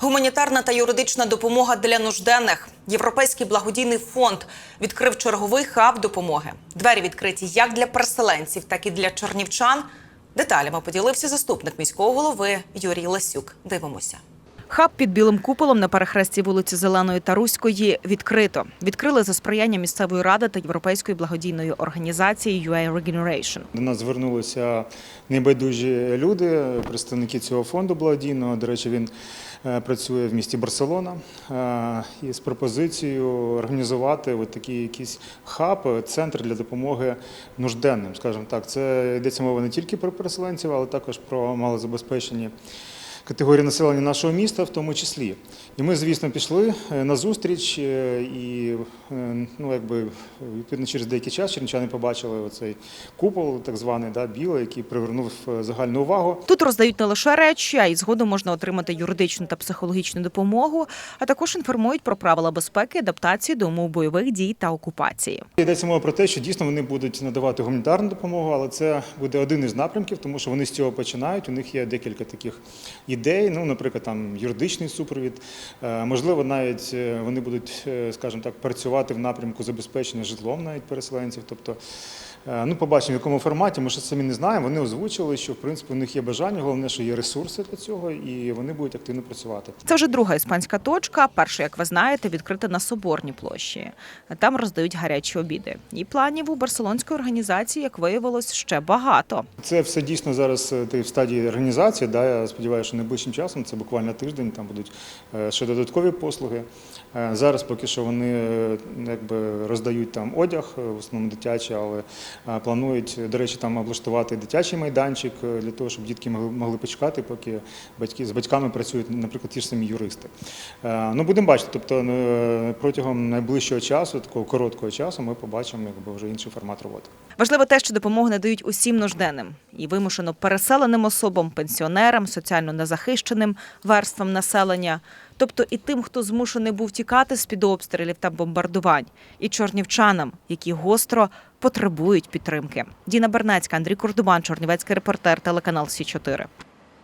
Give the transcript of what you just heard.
Гуманітарна та юридична допомога для нужденних. Європейський благодійний фонд відкрив черговий хаб допомоги. Двері відкриті як для переселенців, так і для чернівчан. Деталями поділився заступник міського голови Юрій Ласюк. Дивимося. Хаб під білим куполом на перехресті вулиці Зеленої та Руської відкрито. Відкрили за сприяння місцевої ради та європейської благодійної організації UA Regeneration. До нас звернулися небайдужі люди, представники цього фонду благодійного. До речі, він е, працює в місті Барселона е, і з пропозицією організувати от такий якийсь хаб, центр для допомоги нужденним. Скажімо так, це йдеться мова не тільки про переселенців, але також про малозабезпечені. Категорії населення нашого міста, в тому числі, і ми, звісно, пішли е, на зустріч, е, і е, ну, якби відповідно через деякий час чернічани побачили оцей купол, так званий да, білий, який привернув загальну увагу. Тут роздають не лише речі, а й згодом можна отримати юридичну та психологічну допомогу, а також інформують про правила безпеки, адаптації до умов бойових дій та окупації. Йдеться мова про те, що дійсно вони будуть надавати гуманітарну допомогу, але це буде один із напрямків, тому що вони з цього починають. У них є декілька таких ідей. Ну, наприклад, там юридичний супровід. Е, Можливо, навіть е, вони будуть, е, скажімо так, працювати в напрямку забезпечення житлом навіть переселенців. Тобто, ну, побачимо, в якому форматі. Ми ще самі не знаємо. Вони озвучили, що в принципі у них є бажання, головне, що є ресурси для цього, і вони будуть активно працювати. Це вже друга іспанська точка. Перша, як ви знаєте, відкрита на Соборній площі. Там роздають гарячі обіди. І планів у барселонської організації, як виявилось, ще багато. Це все дійсно зараз ти в стадії організації. Да, я сподіваюся, що найближчим часом, це буквально тиждень, там будуть е, ще додаткові послуги. Е, Зараз поки що вони е, якби роздають там одяг, в основному дитячий, але планують, до речі, там облаштувати дитячий майданчик для того, щоб дітки могли, почекати, поки батьки з батьками працюють, наприклад, ті ж самі юристи. Ну, будемо бачити, тобто протягом найближчого часу, такого короткого часу, ми побачимо якби, вже інший формат роботи. Важливо те, що допомогу надають усім нужденним і вимушено переселеним особам, пенсіонерам, соціально незахищеним верствам населення, тобто і тим, хто змушений був тікати з під обстрілів та бомбардувань, і чорнівчанам, які гостро потребують підтримки. Діна Бернацька, Андрій Курдуман, Чорнівецький репортер, телеканал Сі 4